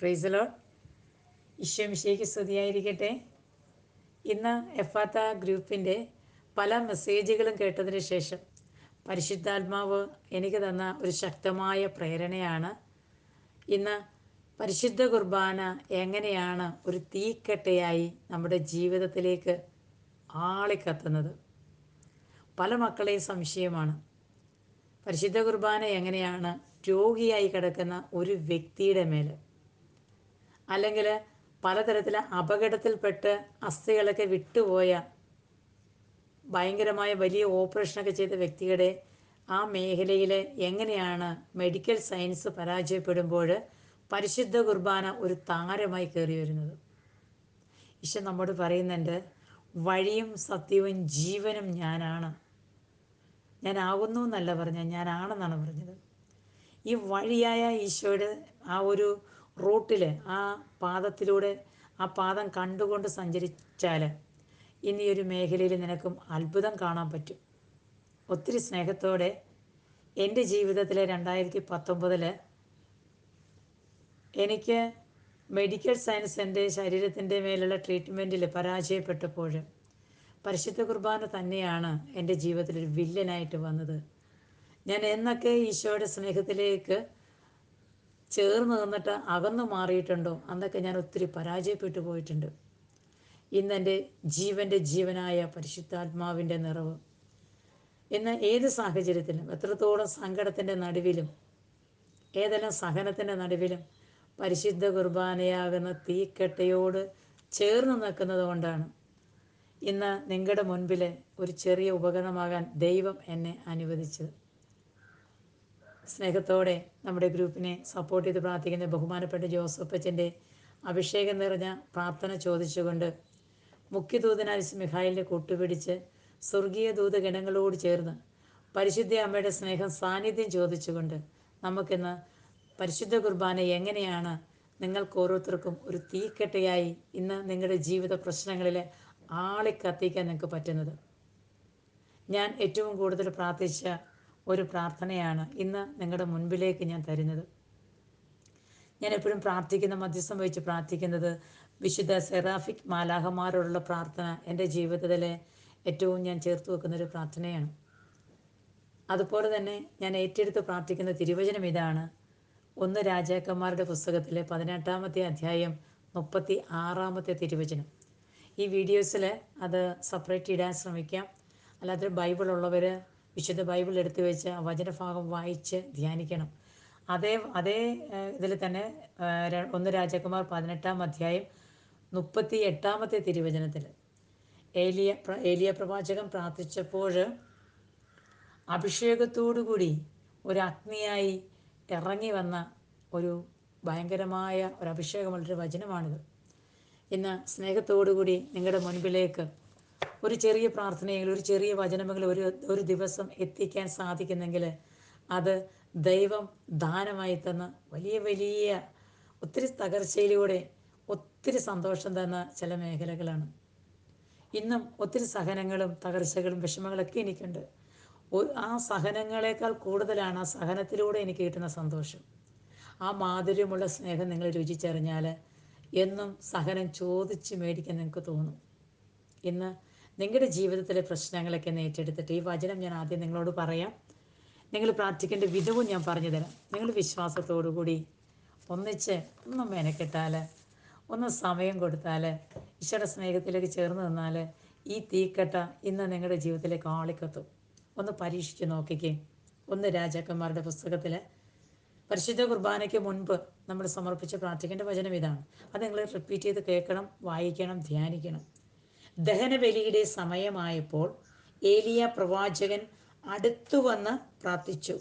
പ്രൈസലോ ഈശോമിശേക്ക് സ്തുതിയായിരിക്കട്ടെ. ഇന്ന് എഫാത്ത ഗ്രൂപ്പിന്റെ പല മെസ്സേജുകളും കേട്ടതിന് ശേഷം പരിശുദ്ധാത്മാവ് എനിക്ക് തന്ന ഒരു ശക്തമായ പ്രേരണയാണ്. ഇന്ന് പരിശുദ്ധ കുർബാന എങ്ങനെയാണ് ഒരു തീക്കട്ടയായി നമ്മുടെ ജീവിതത്തിലേക്ക് ആളിക്കത്തുന്നത്? പല മക്കളെയും സംശയമാണ്. പരിശുദ്ധ കുർബാന എങ്ങനെയാണ് രോഗിയായി കിടക്കുന്ന ഒരു വ്യക്തിയുടെ മേൽ അല്ലെങ്കിൽ പലതരത്തിൽ അപകടത്തിൽപ്പെട്ട് അസ്ഥികളൊക്കെ വിട്ടുപോയ ഭയങ്കരമായ വലിയ ഓപ്പറേഷനൊക്കെ ചെയ്ത വ്യക്തിയുടെ ആ മേഖലയിൽ എങ്ങനെയാണ് മെഡിക്കൽ സയൻസ് പരാജയപ്പെടുമ്പോൾ പരിശുദ്ധ കുർബാന ഒരു താരമായി കയറി വരുന്നത്? ഈശോ നമ്മോട് പറയുന്നുണ്ട് വഴിയും സത്യവും ജീവനും ഞാനാണ്. ഞാനാകുന്നു എന്നല്ല പറഞ്ഞത് ഞാനാണെന്നാണ് പറഞ്ഞത്. ഈ വഴിയായ ഈശോയുടെ ആ ഒരു റൂട്ടിൽ ആ പാദത്തിലൂടെ ആ പാദം കണ്ടുകൊണ്ട് സഞ്ചരിച്ചാൽ ഇനി ഒരു മേഖലയിൽ നിനക്കും അത്ഭുതം കാണാൻ പറ്റും. ഒത്തിരി സ്നേഹത്തോടെ എന്റെ ജീവിതത്തിലെ രണ്ടായിരത്തി പത്തൊമ്പതിൽ എനിക്ക് മെഡിക്കൽ സയൻസ് എന്റെ ശരീരത്തിന്റെ മേലുള്ള ട്രീറ്റ്മെന്റിൽ പരാജയപ്പെട്ടപ്പോൾ പരിശുദ്ധ കുർബാന തന്നെയാണ് എന്റെ ജീവിതത്തിൽ ഒരു വില്ലനായിട്ട് വന്നത്. ഞാൻ എന്നൊക്കെ ഈശോയുടെ സ്നേഹത്തിലേക്ക് ചേർന്ന് നിന്നിട്ട് അകന്നു മാറിയിട്ടുണ്ടോ അന്നൊക്കെ ഞാൻ ഒത്തിരി പരാജയപ്പെട്ടു പോയിട്ടുണ്ട്. ഇന്നെന്റെ ജീവന്റെ ജീവനായ പരിശുദ്ധാത്മാവിന്റെ നിറവ്. ഇന്ന് ഏത് സാഹചര്യത്തിലും എത്രത്തോളം സങ്കടത്തിന്റെ നടുവിലും ഏതെല്ലാം സഹനത്തിന്റെ നടുവിലും പരിശുദ്ധ കുർബാനയാകുന്ന തീക്കെട്ടയോട് ചേർന്ന് നിൽക്കുന്നത് കൊണ്ടാണ് ഇന്ന് നിങ്ങളുടെ മുൻപിൽ ഒരു ചെറിയ ഉപകരണമാകാൻ ദൈവം എന്നെ അനുവദിച്ചത്. സ്നേഹത്തോടെ നമ്മുടെ ഗ്രൂപ്പിനെ സപ്പോർട്ട് ചെയ്ത് പ്രാർത്ഥിക്കുന്ന ബഹുമാനപ്പെട്ട ജോസഫ് അച്ഛന്റെ അഭിഷേകം നിറഞ്ഞ പ്രാർത്ഥന ചോദിച്ചുകൊണ്ട് മുഖ്യദൂതനാലിസ് മിഹായിലിനെ കൂട്ടുപിടിച്ച് സ്വർഗീയ ദൂതഗണങ്ങളോട് ചേർന്ന് പരിശുദ്ധ അമ്മയുടെ സ്നേഹം സാന്നിധ്യം ചോദിച്ചുകൊണ്ട് നമുക്കിന്ന് പരിശുദ്ധ കുർബാന എങ്ങനെയാണ് നിങ്ങൾക്ക് ഓരോരുത്തർക്കും ഒരു തീക്കെട്ടയായി ഇന്ന് നിങ്ങളുടെ ജീവിത പ്രശ്നങ്ങളിൽ കത്തിക്കാൻ നിങ്ങൾക്ക് പറ്റുന്നത്? ഞാൻ ഏറ്റവും കൂടുതൽ പ്രാർത്ഥിച്ച ഒരു പ്രാർത്ഥനയാണ് ഇന്ന് നിങ്ങളുടെ മുൻപിലേക്ക് ഞാൻ തരുന്നത്. ഞാൻ എപ്പോഴും പ്രാർത്ഥിക്കുന്ന മധ്യസ്ഥം വഹിച്ച് പ്രാർത്ഥിക്കുന്നത് വിശുദ്ധ സെറാഫിക് മാലാഹമാരോടുള്ള പ്രാർത്ഥന എന്റെ ജീവിതത്തിലെ ഏറ്റവും ഞാൻ ചേർത്ത് വെക്കുന്ന ഒരു പ്രാർത്ഥനയാണ്. അതുപോലെ തന്നെ ഞാൻ ഏറ്റെടുത്ത് പ്രാർത്ഥിക്കുന്ന തിരുവചനം ഇതാണ്. ഒന്ന് രാജാക്കന്മാരുടെ പുസ്തകത്തിലെ പതിനെട്ടാമത്തെ അധ്യായം മുപ്പത്തി ആറാമത്തെ തിരുവചനം. ഈ വീഡിയോസിൽ അത് സെപ്പറേറ്റ് ഇടാൻ ശ്രമിക്കാം. അല്ലാതെ ബൈബിൾ ഉള്ളവർ വിശുദ്ധ ബൈബിൾ എടുത്തു വെച്ച് വചനഭാഗം വായിച്ച് ധ്യാനിക്കണം. അതേ അതേ ഇതിൽ തന്നെ ഒന്ന് രാജകുമാർ പതിനെട്ടാം അധ്യായം മുപ്പത്തി എട്ടാമത്തെ തിരുവചനത്തിൽ ഏലിയ ഏലിയ പ്രവാചകൻ പ്രാർത്ഥിച്ചപ്പോൾ അഭിഷേകത്തോടുകൂടി ഒരു അഗ്നിയായി ഇറങ്ങി വന്ന ഒരു ഭയങ്കരമായ ഒരു അഭിഷേകമുള്ളൊരു വചനമാണിത്. ഇന്ന് സ്നേഹത്തോടുകൂടി നിങ്ങളുടെ മുൻപിലേക്ക് ഒരു ചെറിയ പ്രാർത്ഥനയെങ്കിലും ഒരു ചെറിയ വചനമെങ്കിലും ഒരു ഒരു ദിവസം എത്തിക്കാൻ സാധിക്കുന്നെങ്കിൽ അത് ദൈവം ദാനമായി തന്ന വലിയ വലിയ ഒത്തിരി തകർച്ചയിലൂടെ ഒത്തിരി സന്തോഷം തന്ന ചില മേഖലകളാണ്. ഇന്നും ഒത്തിരി സഹനങ്ങളും തകർച്ചകളും വിഷമങ്ങളൊക്കെ എനിക്കുണ്ട്. ആ സഹനങ്ങളെക്കാൾ കൂടുതലാണ് ആ സഹനത്തിലൂടെ എനിക്ക് കിട്ടുന്ന സന്തോഷം. ആ മാധുര്യമുള്ള സ്നേഹം നിങ്ങൾ രുചിച്ചറിഞ്ഞാൽ എന്നും സഹനം ചോദിച്ച് മേടിക്കാൻ നിങ്ങൾക്ക് തോന്നും. ഇന്ന് നിങ്ങളുടെ ജീവിതത്തിലെ പ്രശ്നങ്ങളൊക്കെ ഏറ്റെടുത്തിട്ട് ഈ വചനം ഞാൻ ആദ്യം നിങ്ങളോട് പറയാം. നിങ്ങൾ പ്രാർത്ഥിക്കേണ്ട വിധവും ഞാൻ പറഞ്ഞു തരാം. നിങ്ങൾ വിശ്വാസത്തോടു കൂടി ഒന്നിച്ച് ഒന്ന് മെനക്കെട്ടാൽ ഒന്ന് സമയം കൊടുത്താൽ ഈശ്വര സ്നേഹത്തിലേക്ക് ചേർന്ന് നിന്നാൽ ഈ തീക്കട്ട ഇന്ന് നിങ്ങളുടെ ജീവിതത്തിലേക്ക് ആളിക്കത്തും. ഒന്ന് പരീക്ഷിച്ച് നോക്കിക്കേ. ഒന്ന് രാജാക്കന്മാരുടെ പുസ്തകത്തിൽ പരിശുദ്ധ കുർബാനയ്ക്ക് മുൻപ് നമ്മൾ സമർപ്പിച്ച് പ്രാർത്ഥിക്കേണ്ട വചനം ഇതാണ്. അത് നിങ്ങൾ റിപ്പീറ്റ് ചെയ്ത് കേൾക്കണം വായിക്കണം ധ്യാനിക്കണം. ദഹനബലിയുടെ സമയമായപ്പോൾ ഏലിയ പ്രവാചകൻ അടുത്തു വന്ന് പ്രാർത്ഥിച്ചു.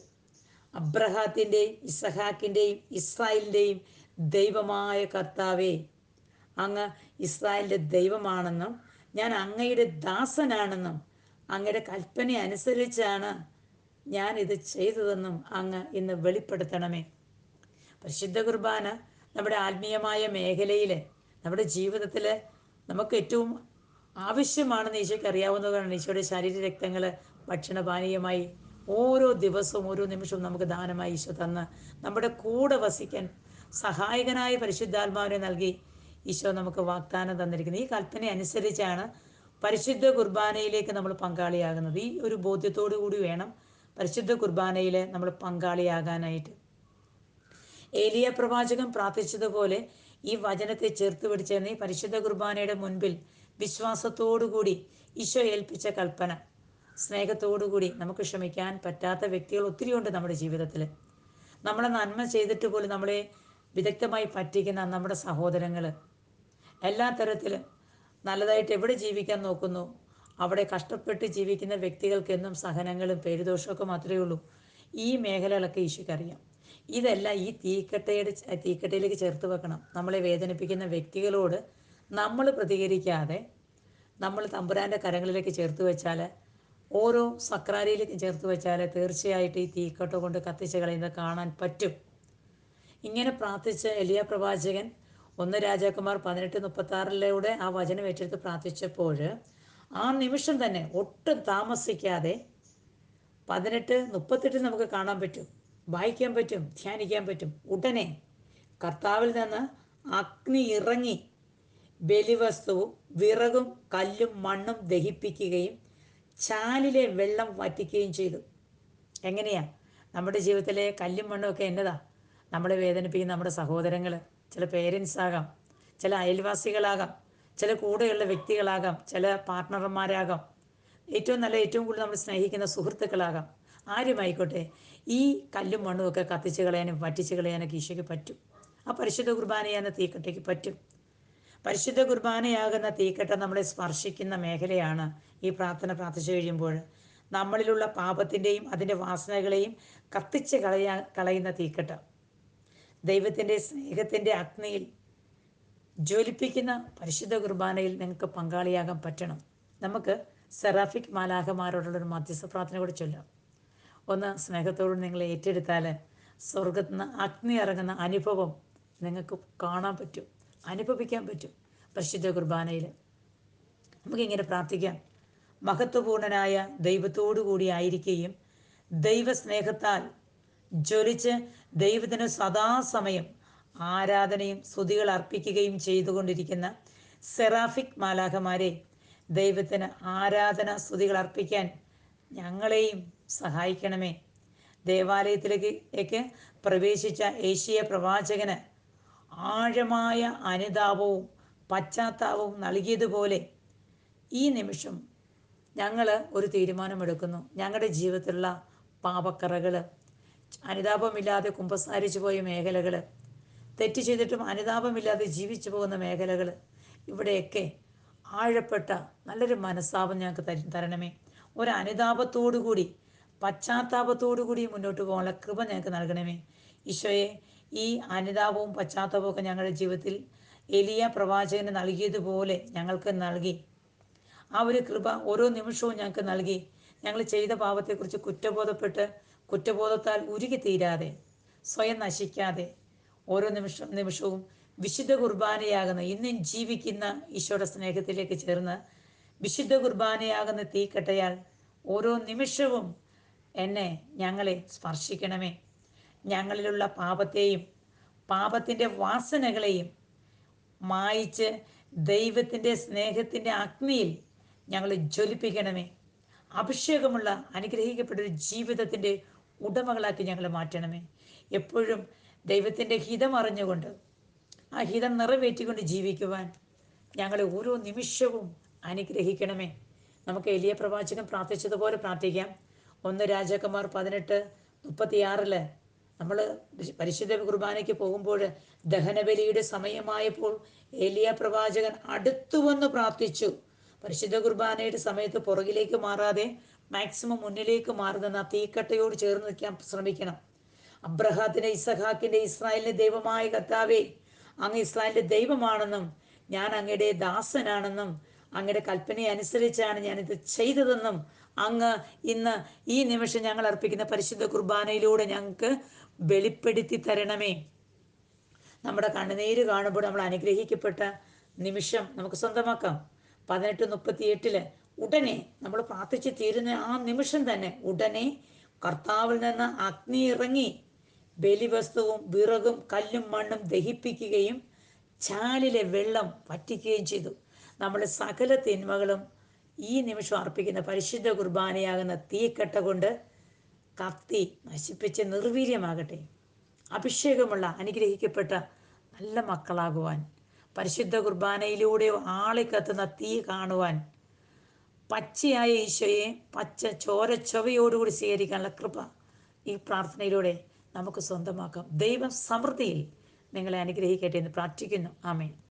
അബ്രഹാത്തിന്റെയും ഇസഹാക്കിന്റെയും ഇസ്രായേലിന്റെയും ദൈവമായ കർത്താവേ അങ്ങ് ഇസ്രായേലിന്റെ ദൈവമാണെന്നും ഞാൻ അങ്ങയുടെ ദാസനാണെന്നും അങ്ങയുടെ കൽപ്പന അനുസരിച്ചാണ് ഞാൻ ഇത് ചെയ്തതെന്നും അങ്ങ് ഇന്ന് വെളിപ്പെടുത്തണമേ. പരിശുദ്ധ കുർബാന നമ്മുടെ ആത്മീയമായ മേഖലയിൽ നമ്മുടെ ജീവിതത്തിൽ നമുക്ക് ഏറ്റവും ആവശ്യമാണെന്ന് ഈശോയ്ക്ക് അറിയാവുന്നതാണ് ഈശോയുടെ ശരീര രക്തങ്ങൾ ഭക്ഷണപാനീയമായി ഓരോ ദിവസവും ഓരോ നിമിഷവും നമുക്ക് ദാനമായി ഈശോ തന്ന് നമ്മുടെ കൂടെ വസിക്കാൻ സഹായകനായ പരിശുദ്ധാത്മാവിനെ നൽകി ഈശോ നമുക്ക് വാഗ്ദാനം തന്നിരിക്കുന്നത് ഈ കൽപ്പന അനുസരിച്ചാണ് പരിശുദ്ധ കുർബാനയിലേക്ക് നമ്മൾ പങ്കാളിയാകുന്നത്. ഈ ഒരു ബോധ്യത്തോടു കൂടി വേണം പരിശുദ്ധ കുർബാനയിൽ നമ്മൾ പങ്കാളിയാകാനായിട്ട്. ഏലിയ പ്രവാചകൻ പ്രാർത്ഥിച്ചതുപോലെ ഈ വചനത്തെ ചേർത്ത് പിടിച്ചെന്ന് പരിശുദ്ധ കുർബാനയുടെ മുൻപിൽ വിശ്വാസത്തോടുകൂടി ഈശോ ഏൽപ്പിച്ച കൽപ്പന സ്നേഹത്തോടുകൂടി നമുക്ക് ക്ഷമിക്കാൻ പറ്റാത്ത വ്യക്തികൾ ഒത്തിരിയുണ്ട് നമ്മുടെ ജീവിതത്തിൽ നമ്മളെ നന്മ ചെയ്തിട്ട് പോലും നമ്മളെ വിദഗ്ധമായി പറ്റിക്കുന്ന നമ്മുടെ സഹോദരങ്ങൾ എല്ലാ തരത്തിലും നല്ലതായിട്ട് എവിടെ ജീവിക്കാൻ നോക്കുന്നു അവിടെ കഷ്ടപ്പെട്ട് ജീവിക്കുന്ന വ്യക്തികൾക്ക് എന്നും സഹനങ്ങളും പേരുദോഷമൊക്കെ മാത്രമേ ഉള്ളൂ. ഈ മേഖലകളൊക്കെ ഈശോയ്ക്കറിയാം ഇതെല്ലാം ഈ തീക്കട്ടയുടെ തീക്കട്ടയിലേക്ക് ചേർത്ത് വെക്കണം. നമ്മളെ വേദനിപ്പിക്കുന്ന വ്യക്തികളോട് നമ്മൾ പ്രതികരിക്കാതെ നമ്മൾ തമ്പുരാന്റെ കരങ്ങളിലേക്ക് ചേർത്ത് വെച്ചാൽ ഓരോ സക്രാരിയിലേക്ക് ചേർത്ത് വെച്ചാൽ തീർച്ചയായിട്ടും ഈ തീക്കട്ട കൊണ്ട് കത്തിച്ച് കളയുന്നത് കാണാൻ പറ്റും. ഇങ്ങനെ പ്രാർത്ഥിച്ച എലിയ പ്രവാചകൻ ഒന്ന് രാജാക്കുമാർ പതിനെട്ട് മുപ്പത്തി ആറിലൂടെ ആ വചനം ഏറ്റെടുത്ത് പ്രാർത്ഥിച്ചപ്പോൾ ആ നിമിഷം തന്നെ ഒട്ടും താമസിക്കാതെ പതിനെട്ട് മുപ്പത്തെട്ട് നമുക്ക് കാണാൻ പറ്റും വായിക്കാൻ പറ്റും ധ്യാനിക്കാൻ പറ്റും. ഉടനെ കർത്താവിൽ നിന്ന് അഗ്നി ഇറങ്ങി ബലിവസ്തുവും വിറകും കല്ലും മണ്ണും ദഹിപ്പിക്കുകയും ചാലിലെ വെള്ളം വറ്റിക്കുകയും ചെയ്തു. എങ്ങനെയാ? നമ്മുടെ ജീവിതത്തിലെ കല്ലും മണ്ണും ഒക്കെ എന്നതാ? നമ്മളെ വേദനിപ്പിക്കുന്ന നമ്മുടെ സഹോദരങ്ങൾ ചില പേരൻസ് ആകാം ചില അയൽവാസികളാകാം ചില കൂടെയുള്ള വ്യക്തികളാകാം ചില പാർട്ട്ണർമാരാകാം ഏറ്റവും നല്ല ഏറ്റവും കൂടുതൽ നമ്മൾ സ്നേഹിക്കുന്ന സുഹൃത്തുക്കളാകാം. ആരുമായിക്കോട്ടെ ഈ കല്ലും മണ്ണും ഒക്കെ കത്തിച്ച് കളയാനും വറ്റിച്ച് കളയാനൊക്കെ ഈശോയ്ക്ക് പറ്റും. ആ പരിശുദ്ധ കുർബാനയാകുന്ന തീക്കട്ടയ്ക്ക് പറ്റും. പരിശുദ്ധ കുർബാനയാകുന്ന തീക്കെട്ട നമ്മളെ സ്പർശിക്കുന്ന മേഖലയാണ് ഈ പ്രാർത്ഥന പ്രാർത്ഥിച്ചു കഴിയുമ്പോൾ. നമ്മളിലുള്ള പാപത്തിന്റെയും അതിന്റെ വാസനകളെയും കത്തിച്ച് കളയാ കളയുന്ന തീക്കട്ട. ദൈവത്തിന്റെ സ്നേഹത്തിന്റെ അഗ്നിയിൽ ജ്വലിപ്പിക്കുന്ന പരിശുദ്ധ കുർബാനയിൽ നിങ്ങൾക്ക് പങ്കാളിയാകാൻ പറ്റണം. നമുക്ക് സെറാഫിക് മാലാഖമാരോടുള്ളൊരു മധ്യസ്ഥ പ്രാർത്ഥന കൂടി ചൊല്ലാം. ഒന്ന് സ്നേഹത്തോട് നിങ്ങൾ ഏറ്റെടുത്താൽ സ്വർഗത്തിൽ നിന്ന് അഗ്നി ഇറങ്ങുന്ന അനുഭവം നിങ്ങൾക്ക് കാണാൻ പറ്റും. അനുഭവിക്കാൻ പറ്റും പരിശുദ്ധ കുർബാനയിൽ. നമുക്കിങ്ങനെ പ്രാർത്ഥിക്കാം. മഹത്വപൂർണനായ ദൈവത്തോടു കൂടി ആയിരിക്കുകയും ദൈവസ്നേഹത്താൽ ജ്വലിച്ച് ദൈവത്തിന് സദാസമയം ആരാധനയും സ്തുതികൾ അർപ്പിക്കുകയും ചെയ്തുകൊണ്ടിരിക്കുന്ന സെറാഫിക് മാലാഖമാരെ ദൈവത്തിന് ആരാധന സ്തുതികൾ അർപ്പിക്കാൻ ഞങ്ങളെയും സഹായിക്കണമേ. ദേവാലയത്തിലേക്ക് പ്രവേശിച്ച ഏഷ്യ പ്രവാചകന് ആഴമായ അനുതാപവും പശ്ചാത്താപവും നൽകിയതുപോലെ ഈ നിമിഷം ഞങ്ങൾ ഒരു തീരുമാനമെടുക്കുന്നു. ഞങ്ങളുടെ ജീവിതത്തിലുള്ള പാപക്കറകൾ അനുതാപമില്ലാതെ കുമ്പസാരിച്ചു പോയ മേഖലകൾ തെറ്റ് ചെയ്തിട്ടും അനുതാപമില്ലാതെ ജീവിച്ചു പോകുന്ന മേഖലകൾ ഇവിടെയൊക്കെ ആഴപ്പെട്ട നല്ലൊരു മനസ്താപം ഞങ്ങൾക്ക് തരി തരണമേ. ഒരു കൂടി പശ്ചാത്താപത്തോടു കൂടി മുന്നോട്ട് പോകാനുള്ള കൃപ ഞങ്ങൾക്ക് നൽകണമേ. ഈശോയെ ഈ അനുതാപവും പശ്ചാത്തലവും ഒക്കെ ഞങ്ങളുടെ ജീവിതത്തിൽ എലിയ പ്രവാചകന് നൽകിയതുപോലെ ഞങ്ങൾക്ക് നൽകി. ആ ഒരു കൃപ ഓരോ നിമിഷവും ഞങ്ങൾക്ക് നൽകി. ഞങ്ങൾ ചെയ്ത പാപത്തെക്കുറിച്ച് കുറ്റബോധപ്പെട്ട് കുറ്റബോധത്താൽ ഉരുകി തീരാതെ സ്വയം നശിക്കാതെ ഓരോ നിമിഷം നിമിഷവും വിശുദ്ധ കുർബാനയാകുന്ന ഇന്നും ജീവിക്കുന്ന ഈശോയുടെ സ്നേഹത്തിലേക്ക് ചേർന്ന് വിശുദ്ധ കുർബാനയാകുന്ന തീക്കട്ടയാൽ ഓരോ നിമിഷവും എന്നെ ഞങ്ങളെ സ്പർശിക്കണമേ. ഞങ്ങളിലുള്ള പാപത്തെയും പാപത്തിന്റെ വാസനകളെയും മായിച്ച് ദൈവത്തിന്റെ സ്നേഹത്തിന്റെ അഗ്നിയിൽ ഞങ്ങൾ ജ്വലിപ്പിക്കണമേ. അഭിഷേകമുള്ള അനുഗ്രഹിക്കപ്പെട്ടൊരു ജീവിതത്തിന്റെ ഉടമകളാക്കി ഞങ്ങളെ മാറ്റണമേ. എപ്പോഴും ദൈവത്തിന്റെ ഹിതം അറിഞ്ഞുകൊണ്ട് ആ ഹിതം നിറവേറ്റിക്കൊണ്ട് ജീവിക്കുവാൻ ഞങ്ങളെ ഓരോ നിമിഷവും അനുഗ്രഹിക്കണമേ. നമുക്ക് എലിയ പ്രവാചകൻ പ്രാർത്ഥിച്ചതുപോലെ പ്രാർത്ഥിക്കാം. ഒന്ന് രാജാക്കന്മാർ പതിനെട്ട് മുപ്പത്തിയാറിൽ നമ്മൾ പരിശുദ്ധ കുർബാനയ്ക്ക് പോകുമ്പോൾ ദഹനബലിയുടെ സമയമായപ്പോൾ ഏലിയ പ്രവാചകൻ അടുത്തു വന്ന് പ്രാർത്ഥിച്ചു. പരിശുദ്ധ കുർബാനയുടെ സമയത്ത് പുറകിലേക്ക് മാറാതെ മാക്സിമം മുന്നിലേക്ക് മാറുന്ന ആ തീക്കട്ടയോട് ചേർന്ന് നിൽക്കാൻ ശ്രമിക്കണം. അബ്രഹാത്തിന്റെ ഇസഹാക്കിന്റെ ഇസ്രായേലിന്റെ ദൈവമായ കർത്താവേ അങ്ങ് ഇസ്രായേലിന്റെ ദൈവമാണെന്നും ഞാൻ അങ്ങയുടെ ദാസനാണെന്നും അങ്ങയുടെ കൽപ്പന അനുസരിച്ചാണ് ഞാനിത് ചെയ്തതെന്നും അങ്ങ് ഇന്ന് ഈ നിമിഷം ഞങ്ങൾ അർപ്പിക്കുന്ന പരിശുദ്ധ കുർബാനയിലൂടെ ഞങ്ങൾക്ക് വെളിപ്പെടുത്തി തരണമേ. നമ്മുടെ കണ്ണുനീര് കാണുമ്പോൾ നമ്മൾ അനുഗ്രഹിക്കപ്പെട്ട നിമിഷം നമുക്ക് സ്വന്തമാക്കാം. പതിനെട്ട് മുപ്പത്തി എട്ടിൽ ഉടനെ നമ്മൾ പ്രാർത്ഥിച്ച് തീരുന്ന ആ നിമിഷം തന്നെ ഉടനെ കർത്താവിൽ നിന്ന് അഗ്നി ഇറങ്ങി ബലിവസ്തുവും വിറകും കല്ലും മണ്ണും ദഹിപ്പിക്കുകയും ചാലിലെ വെള്ളം വറ്റിക്കുകയും ചെയ്തു. നമ്മുടെ സകല തിന്മകളും ഈ നിമിഷം അർപ്പിക്കുന്ന പരിശുദ്ധ കുർബാനയാകുന്ന തീക്കട്ട കൊണ്ട് കത്തി നശിപ്പിച്ച് നിർവീര്യമാകട്ടെ. അഭിഷേകമുള്ള അനുഗ്രഹിക്കപ്പെട്ട നല്ല മക്കളാകുവാൻ പരിശുദ്ധ കുർബാനയിലൂടെ ആളിക്കത്തുന്ന തീ കാണുവാൻ പച്ചയായ ഈശോയെ പച്ച ചോര ചൊവയോടുകൂടി സ്വീകരിക്കാനുള്ള കൃപ ഈ പ്രാർത്ഥനയിലൂടെ നമുക്ക് സ്വന്തമാക്കാം. ദൈവം സമൃദ്ധിയിൽ നിങ്ങളെ അനുഗ്രഹിക്കട്ടെ എന്ന് പ്രാർത്ഥിക്കുന്നു. ആമേൻ.